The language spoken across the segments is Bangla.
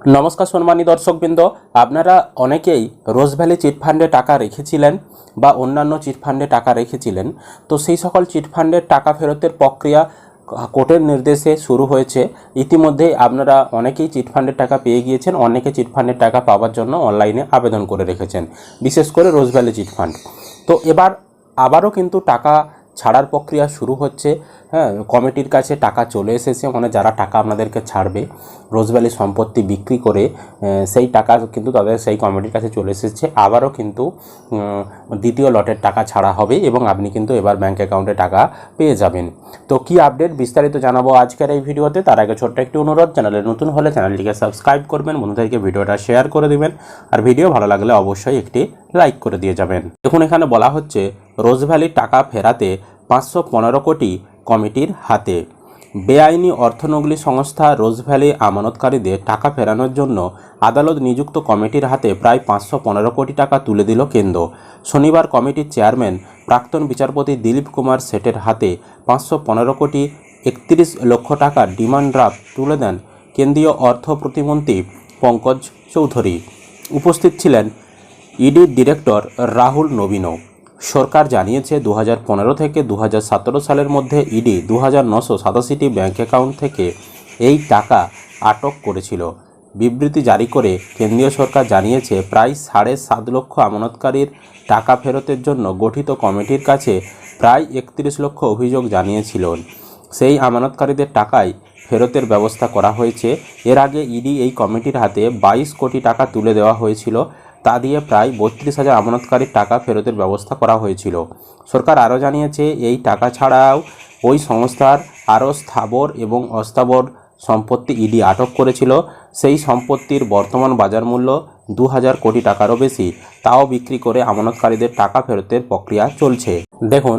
নমস্কার সম্মানী দর্শকবৃন্দ, আপনারা অনেকেই রোজ ভ্যালি চিটফান্ডে টাকা রেখেছিলেন বা অন্যান্য চিটফান্ডে টাকা রেখেছিলেন। তো সেই সকল চিটফান্ডের টাকা ফেরতের প্রক্রিয়া কোর্টের নির্দেশে শুরু হয়েছে। ইতিমধ্যে আপনারা অনেকেই চিটফান্ডের টাকা পেয়ে গিয়েছেন, অনেকে চিটফান্ডের টাকা পাওয়ার জন্য অনলাইনে আবেদন করে রেখেছেন, বিশেষ করে রোজ ভ্যালি চিটফান্ড তো এবার আবারও কিন্তু টাকা ছাড়ার প্রক্রিয়া শুরু হচ্ছে। হ্যাঁ কমিটির কাছে টাকা চলে এসেছে। মানে যারা টাকা আপনাদেরকে ছাড়বে, রোজভ্যালি সম্পত্তি বিক্রি করে সেই টাকা কিন্তু তাদের সেই কমিটির কাছে চলে এসেছে। আবারও কিন্তু দ্বিতীয় লটের টাকা ছাড়া হবে এবং আপনি কিন্তু এবার ব্যাঙ্ক অ্যাকাউন্টে টাকা পেয়ে যাবেন। তো কি আপডেট বিস্তারিত জানাব আজকের এই ভিডিওতে? তার আগে ছোট্ট একটি অনুরোধ, চ্যানেলে নতুন হলে চ্যানেলটিকে সাবস্ক্রাইব করবেন, বন্ধুদেরকে ভিডিওটা শেয়ার করে দেবেন। আর ভিডিও ভালো লাগলে অবশ্যই একটি লাইক করে দিয়ে যাবেন। দেখুন, এখানে বলা হচ্ছে রোজভ্যালির টাকা ফেরাতে পাঁচশো পনেরো কোটি কমিটির হাতে। বেআইনি অর্থনগলী সংস্থা রোজভ্যালি আমানতকারীদের টাকা ফেরানোর জন্য আদালত নিযুক্ত কমিটির হাতে প্রায় পাঁচশো পনেরো কোটি টাকা তুলে দিল কেন্দ্র। শনিবার কমিটির চেয়ারম্যান প্রাক্তন বিচারপতি দিলীপ কুমার সেটের হাতে পাঁচশো পনেরো কোটি একত্রিশ লক্ষ টাকার ডিমান্ড ড্রাফট তুলে দেন কেন্দ্রীয় অর্থ প্রতিমন্ত্রী পঙ্কজ চৌধুরী। উপস্থিত ছিলেন ইডির ডিরেক্টর রাহুল নবীনও। সরকার জানিয়েছে দু হাজার পনেরো থেকে দু হাজার সতেরো সালের মধ্যে ইডি দু হাজার ব্যাঙ্ক অ্যাকাউন্ট থেকে এই টাকা আটক করেছিল। বিবৃতি জারি করে কেন্দ্রীয় সরকার জানিয়েছে, প্রায় সাড়ে সাত লক্ষ আমানতকারীর টাকা ফেরতের জন্য গঠিত কমিটির কাছে প্রায় একত্রিশ লক্ষ অভিযোগ জানিয়েছিল। সেই আমানতকারীদের টাকায় ফেরতের ব্যবস্থা করা হয়েছে। এর আগে ইডি এই কমিটির হাতে বাইশ কোটি টাকা তুলে দেওয়া হয়েছিল। তা দিয়ে প্রায় বত্রিশ হাজার আমানতকারীর টাকা ফেরতের ব্যবস্থা করা হয়েছিল। সরকার আরও জানিয়েছে, এই টাকা ছাড়াও ওই সংস্থার আরও স্থাবর এবং অস্থাবর সম্পত্তি ইডি আটক করেছিল। সেই সম্পত্তির বর্তমান বাজার মূল্য দু হাজার কোটি টাকারও বেশি। তাও বিক্রি করে আমানতকারীদের টাকা ফেরতের প্রক্রিয়া চলছে। দেখুন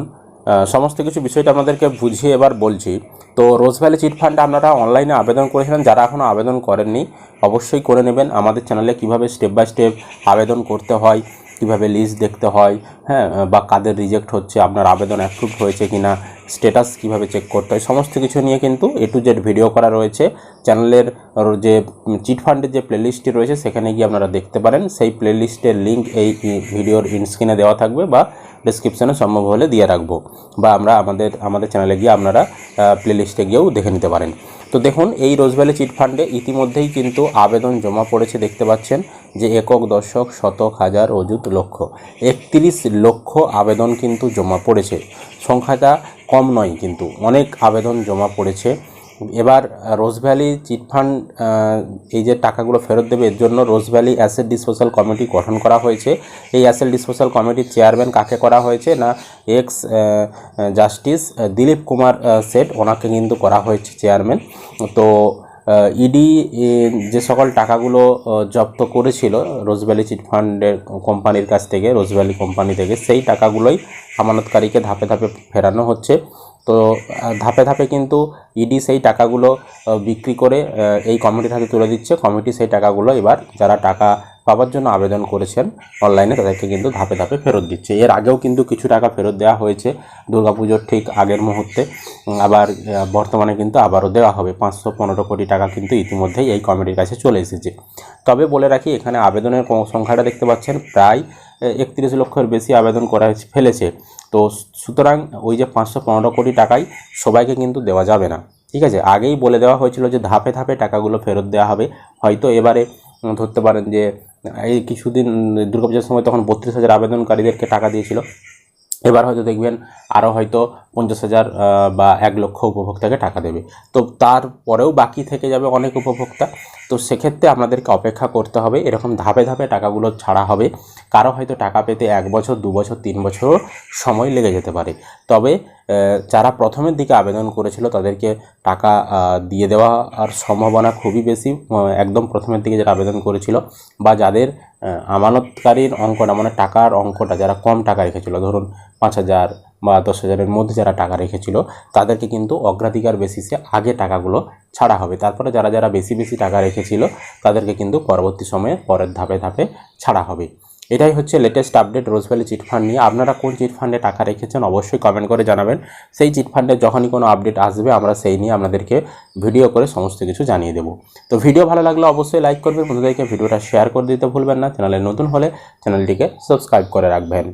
সমস্ত কিছু বিষয়টা আপনাদেরকে বুঝিয়ে এবার বলছি। তো রোজ ভ্যালি চিট ফান্ডে আপনারা অনলাইনে আবেদন করেছিলেন, যারা এখনও আবেদন করেননি, অবশ্যই করে নেবেন। আমাদের চ্যানেলে কীভাবে স্টেপ বাই স্টেপ আবেদন করতে হয়, কীভাবে লিস্ট দেখতে হয় হ্যাঁ বা কাদের রিজেক্ট হচ্ছে, আপনার আবেদন অ্যাপ্রুভ হয়েছে কি না স্ট্যাটাস কীভাবে চেক করতে হয়, সমস্ত কিছু নিয়ে কিন্তু এ টু জেড ভিডিও করা রয়েছে। চ্যানেলের যে চিট ফান্ডের যে প্লেলিস্টটি রয়েছে, সেখানে গিয়ে আপনারা দেখতে পারেন। সেই প্লেলিস্টের লিঙ্ক এই ভিডিওর ইনস্ক্রিনে দেওয়া থাকবে বা ডিসক্রিপশনে সম্ভব হলে দিয়ে রাখব। বা আমরা আমাদের আমাদের চ্যানেলে গিয়ে আপনারা প্লেলিস্টে গিয়েও দেখে নিতে পারেন। তো দেখুন, এই রোজভ্যালি চিট ফান্ডে ইতিমধ্যেই কিন্তু আবেদন জমা পড়েছে, দেখতে পাচ্ছেন যে, একক, দশক, শতক, হাজার, অযুত, লক্ষ, একত্রিশ লক্ষ আবেদন কিন্তু জমা পড়েছে। সংখ্যাটা কম নয় কিন্তু, অনেক আবেদন জমা পড়েছে। এবার রোজভ্যালি চিটফান্ড এই যে টাকাগুলো ফেরত দেবে, এর জন্য রোজভ্যালি অ্যাসেট ডিসপোজাল কমিটি গঠন করা হয়েছে। এই অ্যাসেট ডিসপোজাল কমিটির চেয়ারম্যান কাকে করা হয়েছে না, ex justice Dilip Kumar set, ওনাকে কিন্তু করা হয়েছে চেয়ারম্যান। তো ইডি যে সকল টাকাগুলো জব্দ করেছিল রোজভ্যালি চিটফান্ডের কোম্পানির কাছ থেকে রোজভ্যালি কোম্পানি থেকে, সেই টাকাগুলোই আমানতকারীকে ধাপে ধাপে ফেরানো হচ্ছে। তো ধাপে ধাপে কিন্তু ইডি সেই টাকাগুলো বিক্রি করে এই কমিটির হাতে তুলে দিচ্ছে। কমিটি সেই টাকাগুলো এবার যারা টাকা পাওয়ার জন্য আবেদন করেছেন অনলাইনে তাদেরকে কিন্তু ধাপে ধাপে ফেরত দিচ্ছে। এর আগেও কিন্তু কিছু টাকা ফেরত দেওয়া হয়েছে। দুর্গাপুজোর ঠিক আগের মুহূর্তে। আবার বর্তমানে কিন্তু আবারও দেওয়া হবে। পাঁচশো পনেরো কোটি টাকা কিন্তু ইতিমধ্যেই এই কমিটির কাছে চলে এসেছে। তবে বলে রাখি, এখানে আবেদনের সংখ্যাটা দেখতে পাচ্ছেন, প্রায় একত্রিশ লক্ষের বেশি আবেদন করা ফেলেছে। তো সুতরাং ওই যে পাঁচশো পনেরো কোটি টাকাই সবাইকে কিন্তু দেওয়া যাবে না। ঠিক আছে? আগেই বলে দেওয়া হয়েছিল যে ধাপে ধাপে টাকাগুলো ফেরত দেওয়া হবে। হয়তো এবারে ধরতে পারেন যে, এই কিছুদিন, দুর্গাপূজার সময় তখন বত্রিশ হাজার আবেদনকারীদেরকে টাকা দিয়েছিল। এবার হয়তো দেখবেন আরও হয়তো পঞ্চাশ হাজার বা এক লক্ষ উপভোক্তাকে টাকা দেবে। তো তারপরেও বাকি থেকে যাবে অনেক উপভোক্তা। তো সেক্ষেত্রে আপনাদেরকে অপেক্ষা করতে হবে। এরকম ধাপে ধাপে টাকাগুলো ছাড়া হবে। কারও হয়তো টাকা পেতে এক বছর, দু বছর, তিন বছরও সময় লেগে যেতে পারে। তবে যারা প্রথমের দিকে আবেদন করেছিল তাদেরকে টাকা দিয়ে দেওয়া আর সম্ভাবনা খুবই বেশি। একদম প্রথমের দিকে যারা আবেদন করেছিল বা যাদের আমানতকারীর অঙ্কটা মানে টাকার অঙ্কটা যারা কম টাকা রেখেছিল, ধরুন পাঁচ হাজার বা দশ হাজারের মধ্যে যারা টাকা রেখেছিল, তাদেরকে কিন্তু অগ্রাধিকার বেসিসে আগে টাকাগুলো ছাড়া হবে। তারপরে যারা যারা বেশি বেশি টাকা রেখেছিল, তাদেরকে কিন্তু পরবর্তী সময়ে পরের ধাপে ধাপে ছাড়া হবে। এটাই হচ্ছে latest update Rose Valley chit fund নিয়ে। আপনারা কোন চিট ফান্ডে টাকা রেখেছেন অবশ্যই কমেন্ট করে জানাবেন। সেই চিট ফান্ডের যখনই কোনো আপডেট আসবে, আমরা সেই নিয়ে আপনাদেরকে ভিডিও করে সমস্ত কিছু জানিয়ে দেবো। তো ভিডিও ভালো লাগলে অবশ্যই লাইক করবেন। বন্ধুদেরকে ভিডিওটা শেয়ার করে দিতে ভুলবেন না। চ্যানেলে নতুন হলে চ্যানেলটিকে সাবস্ক্রাইব করে রাখবেন।